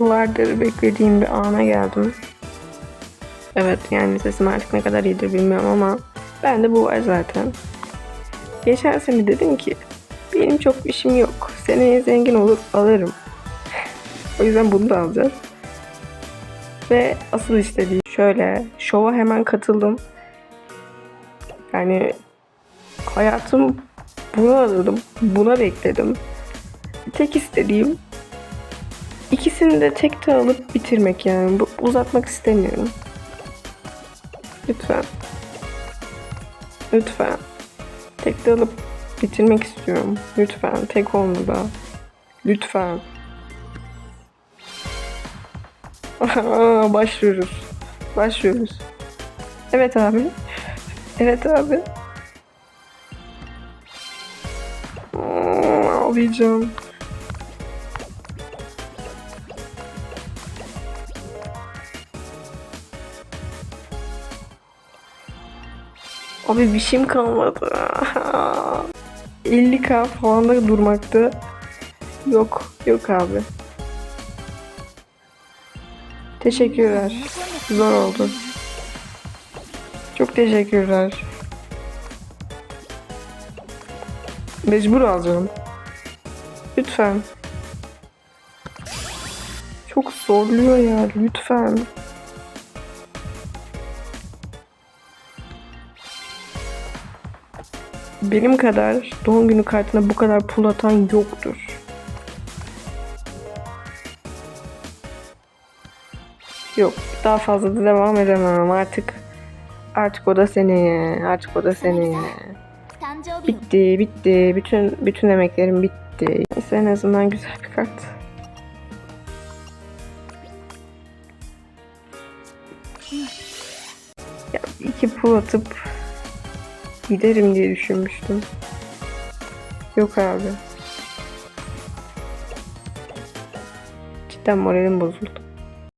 Yıllardır beklediğim bir ana geldim. Evet yani sesim artık ne kadar iyidir bilmiyorum ama ben de bu var zaten. Geçen sene dedim ki benim çok işim yok. Seneye zengin olur alırım. o yüzden bunu da alacağız. Ve asıl istediğim şöyle şova hemen katıldım. Yani hayatım buna aradım. Buna bekledim. Tek istediğim ikisini de tekte alıp bitirmek yani. Bu, uzatmak istemiyorum. Lütfen. Lütfen. Tekte alıp bitirmek istiyorum. Lütfen. Tek olmadı. Lütfen. Başlıyoruz. Başlıyoruz. Evet abi. Evet abi. Aa, Ağlayacağım. Abi bir şeyim kalmadı. 50k falan da durmakta. Yok. Yok abi. Teşekkürler. Zor oldu. Çok teşekkürler. Mecbur alacağım. Lütfen. Çok zorluyor ya lütfen. benim kadar doğum günü kartına bu kadar pul atan yoktur. Yok daha fazla da devam edemem artık. Artık o da seneye, artık o da seneye. Bitti, bitti. Bütün bütün emeklerim bitti. Neyse en azından güzel bir kart. Ya, iki pul atıp giderim diye düşünmüştüm. Yok abi. Cidden moralim bozuldu.